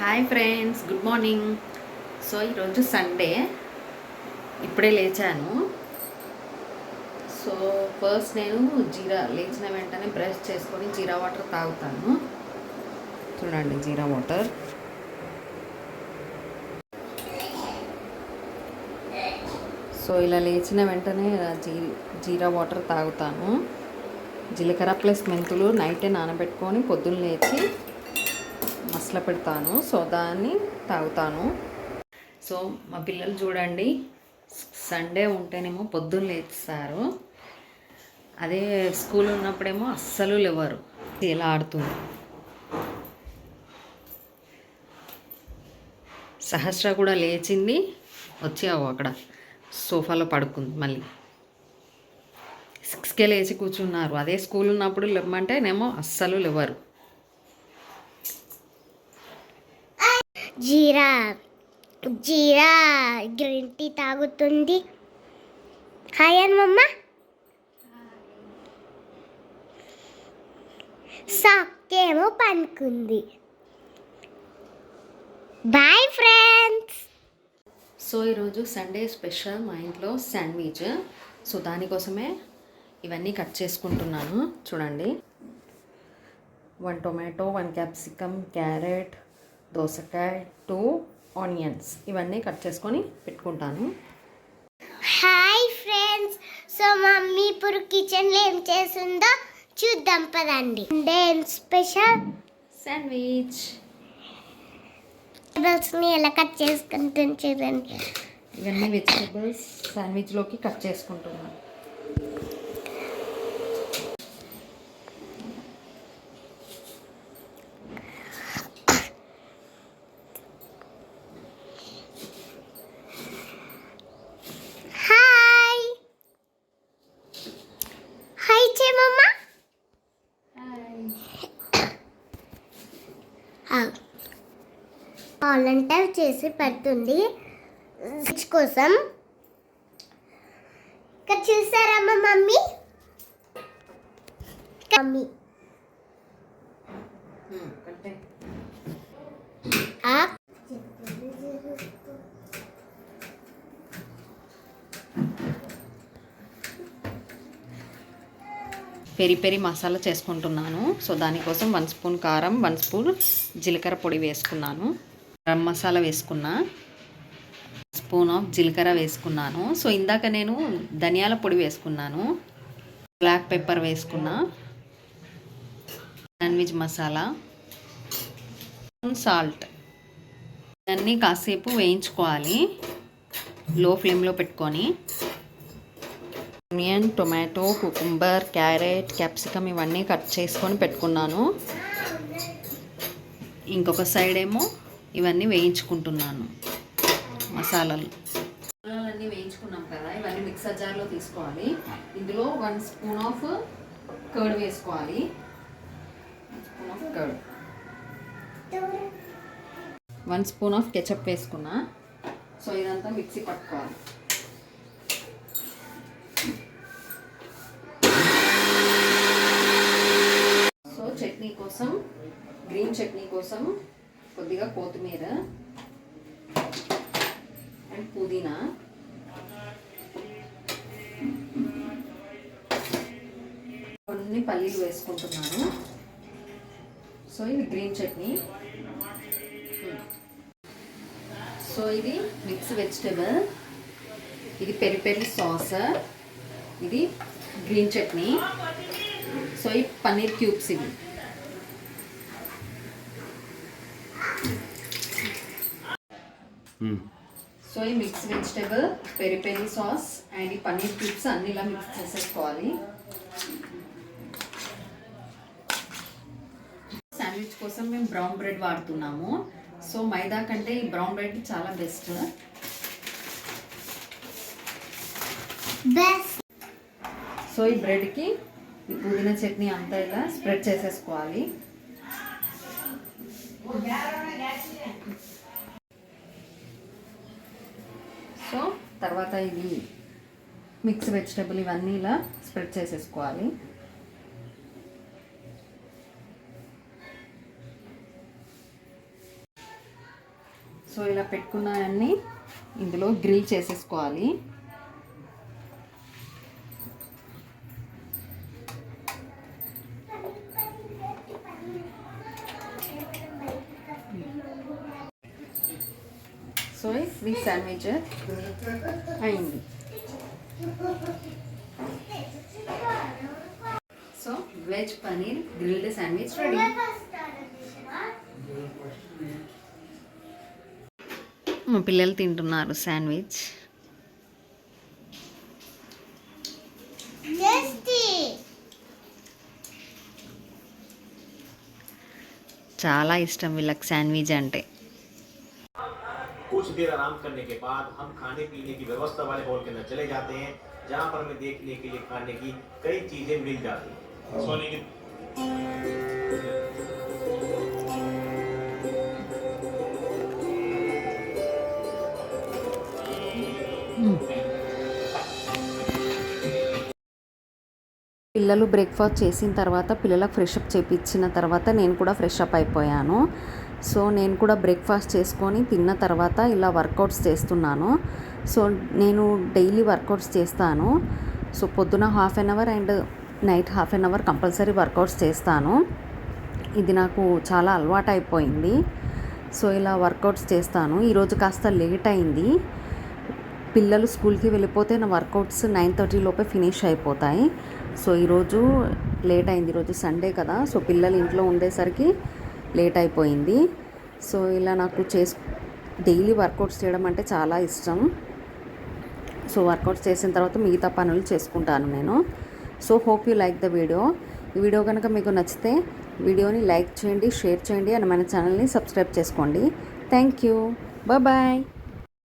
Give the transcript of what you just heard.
Hi friends good morning so ఈరోజు Sunday ఇప్పుడే లేచాను. సో ఫస్ట్ నేను జీరా లేచిన వెంటనే బ్రష్ చేసుకొని జీరా వాటర్ తాగుతాను. చూడండి జీరా వాటర్ సో ఇలా లేచిన వెంటనే జీ జీరా వాటర్ తాగుతాను. జీలకర్ర ప్లస్ మెంతులు నైటే నానబెట్టుకొని పొద్దున్న లేచి మసల పెడతాను సో దాన్ని తాగుతాను. సో మా పిల్లలు చూడండి సండే ఉంటేనేమో పొద్దున్న లేస్తారు. అదే స్కూల్ ఉన్నప్పుడేమో అస్సలు లేవరు. ఇలా ఆడుతుంది. సహస్ర కూడా లేచింది వచ్చావు అక్కడ. సోఫాలో పడుకుంది మళ్ళీ. సిక్స్కే లేచి కూర్చున్నారు. అదే స్కూల్ ఉన్నప్పుడు లేమంటే నేమో అస్సలు లేవరు. జీరా జీరా గ్రీన్ టీ తాగుతుంది. హాయ్ అనమ్మ సాకేమో పనుకుంది. బాయ్ ఫ్రెండ్స్ సో ఈరోజు సండే స్పెషల్ మా ఇంట్లో శాండ్విచ్. సో దానికోసమే ఇవన్నీ కట్ చేసుకుంటున్నాను. చూడండి. One tomato one capsicum carrot దోసకాయ టూ ఆనియన్స్. ఇవన్నీ కట్ చేసుకొని పెట్టుకుంటాను. Hi friends. సో మమ్మీ ఇప్పుడు కిచెన్లో ఏం చేసిందో చూద్దాం పదండి. ఏం స్పెషల్? శాండ్విచ్. వెజిటబుల్స్ని ఎలా కట్ చేసుకుంటుంది చూడండి. ఇవన్నీ వెజిటేబుల్స్ శాండ్విచ్లోకి కట్ చేసుకుంటున్నాను హాయ్ హాయ్ చేయమమ్మా వాలంటీర్ చేసి పెడుతుంది. కోసం. ఇక్కడ చూసారమ్మా mummy? Mummy. Peri peri masala చేసుకుంటున్నాను. సో దానికోసం వన్ స్పూన్ కారం వన్ స్పూన్ జీలకర్ర పొడి వేసుకున్నాను. గరం మసాలా వేసుకున్నా. స్పూన్ ఆఫ్ జీలకర్ర వేసుకున్నాను. సో ఇందాక నేను ధనియాల పొడి వేసుకున్నాను. బ్లాక్ పెప్పర్ వేసుకున్నా. వెజ్ మసాలా. సాల్ట్. ఇవన్నీ కాసేపు వేయించుకోవాలి. లో ఫ్లేమ్లో పెట్టుకొని. Onion tomato cucumber carrot capsicum ఇవన్నీ కట్ చేసుకొని పెట్టుకున్నాను. ఇంకొక సైడ్ ఏమో ఇవన్నీ వేయించుకుంటున్నాను మసాలాలు. మసాలాలన్నీ వేయించుకున్నాం కదా ఇవన్నీ మిక్సర్ జార్లో తీసుకోవాలి. ఇందులో వన్ స్పూన్ ఆఫ్ కర్డ్ వేసుకోవాలి. Spoon of curd. One spoon of ketchup వేసుకున్నా. సో ఇదంతా మిక్సీ పట్టుకోవాలి సో చట్నీ కోసం గ్రీన్ చట్నీ కోసం కొద్దిగా కొత్తిమీర అండ్ పుదీనా. కొన్ని పల్లీలు వేసుకుంటున్నాను. సో ఇది గ్రీన్ చట్నీ. సో ఇది మిక్స్ వెజిటేబుల్ ఇది పెరి పెరి సాస్ ఇది గ్రీన్ చట్నీ. సో ఈ పన్నీర్ క్యూబ్స్ ఇవి. సో ఈ mix vegetable peri peri sauce and ఈ పన్నీర్ క్యూబ్స్ అన్ని ఇలా మిక్స్ చేసేసుకోవాలి. శాండ్విచ్ కోసం మేము బ్రౌన్ బ్రెడ్ వాడుతున్నాము. సో మైదా కంటే ఈ బ్రౌన్ బ్రెడ్ చాలా బెస్ట్ బెస్ట్ సో ఈ బ్రెడ్కి ఈ పుదీనా చట్నీ అంతా ఇలా స్ప్రెడ్ చేసేసుకోవాలి సో తర్వాత ఇది మిక్స్ వెజిటబుల్ ఇవన్నీ ఇలా స్ప్రెడ్ చేసేసుకోవాలి. సో ఇలా పెట్టుకున్నాయన్నీ ఇందులో గ్రిల్ చేసేసుకోవాలి. సో ఈ శాండ్విచ్ అయింది so veg paneer grilled sandwich ready మా పిల్లలు తింటున్నారు శాండ్విచ్ చాలా ఇష్టం వీళ్ళకి శాండ్విచ్ అంటే. कुछ देर आराम करने के बाद हम खाने पीने की व्यवस्था वाले हॉल के अंदर चले जाते हैं, जहाँ पर हमें देखने के लिए खाने की कई चीज़ें मिल जाती है। सोने की పిల్లలు బ్రేక్ఫాస్ట్ చేసిన తర్వాత పిల్లలకు ఫ్రెష్ అప్ చేపించిన తర్వాత నేను కూడా ఫ్రెష్ అప్ అయిపోయాను. సో నేను కూడా బ్రేక్ఫాస్ట్ చేసుకొని తిన్న తర్వాత ఇలా వర్కౌట్స్ చేస్తున్నాను. సో నేను డైలీ వర్కౌట్స్ చేస్తాను. సో పొద్దున half an hour and night half an hour compulsory workouts చేస్తాను. ఇది నాకు చాలా అలవాటు అయిపోయింది సో ఇలా వర్కౌట్స్ చేస్తాను. ఈరోజు కాస్త లేట్ అయింది. పిల్లలు స్కూల్కి వెళ్ళిపోతే నా వర్కౌట్స్ నైన్ థర్టీ లోపే ఫినిష్ అయిపోతాయి. సో ఈరోజు లేట్ అయింది. ఈరోజు సండే కదా. సో పిల్లలు ఇంట్లో ఉండేసరికి లేట్ అయిపోయింది. సో ఇలా నాకు చేస్ డైలీ వర్కౌట్స్ చేయడం అంటే చాలా ఇష్టం. సో వర్కౌట్స్ చేసిన తర్వాత మిగతా పనులు చేసుకుంటాను నేను. So hope you like the video. ఈ వీడియో కనుక మీకు నచ్చితే వీడియోని లైక్ చేయండి షేర్ చేయండి అండ్ మన ఛానల్ని సబ్స్క్రైబ్ చేసుకోండి. Thank you. బాయ్.